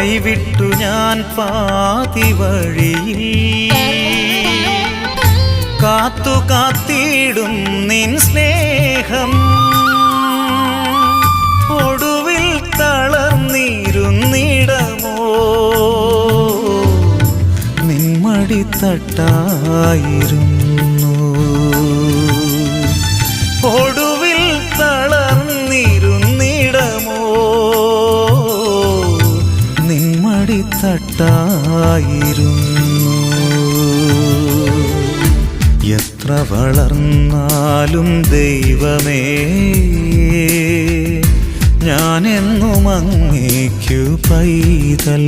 കൈവിട്ടു ഞാൻ പാതി വഴിയിൽ. കാത്തു കാത്തിടും നിൻ സ്നേഹം. ഒടുവിൽ തളർന്നിരുന്നിടമോ? നിൻമടിത്തട്ടായിരുന്നു ഒടുവിൽ നിന്മടിത്തട്ടായിരുന്നു എത്ര വളർന്നാലും ദൈവമേ ഞാനെന്നും അങ്ങേക്കു പൈതൽ.